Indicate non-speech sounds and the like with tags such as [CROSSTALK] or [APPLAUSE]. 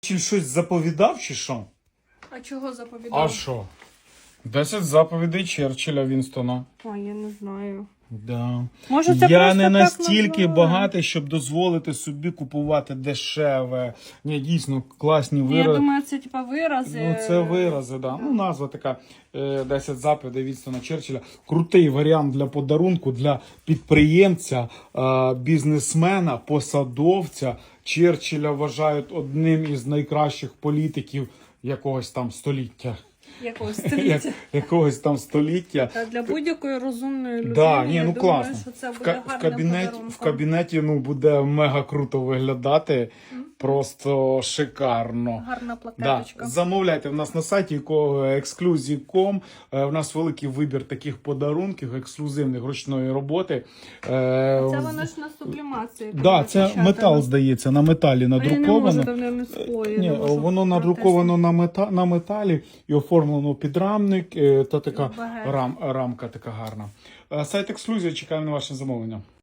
Чи щось заповідав, чи що? А чого заповідав? А що? 10 заповідей Черчилля Вінстона. Ой, я не знаю. Да. Може, це Я не настільки багатий, щоб дозволити собі купувати дешеве. Ні, дійсно класні Я думаю, це типа вирази. Ну, це вирази, да. Ну, назва така е, 10 заповідей Вінстона Черчилля. Крутий варіант для подарунку для підприємця, е, бізнесмена, посадовця. Черчилля вважають одним із найкращих політиків якогось там століття. Якогось [LAUGHS] Як, століття. якогось там століття. Та для будь-якої розумної людини. Да, ні, я ну думаю, класно. що це В, буде ка- в, гарним кабінеті, в подарунком. кабінеті ну, буде мега круто виглядати. Просто шикарно. Гарна Да. Замовляйте в нас на сайті exclusive.com. Е, У нас великий вибір таких подарунків, ексклюзивних ручної роботи. Е, Це воно ж на сублімації. Да, це метал, здається, на металі А я не можу, надруковано. не скло. Ні, не можу воно надруковано на, мета, на металі і оформлено підрамник, е, та така рам, рамка така гарна. Е, Сайт ексклюзія, чекаємо на ваше замовлення.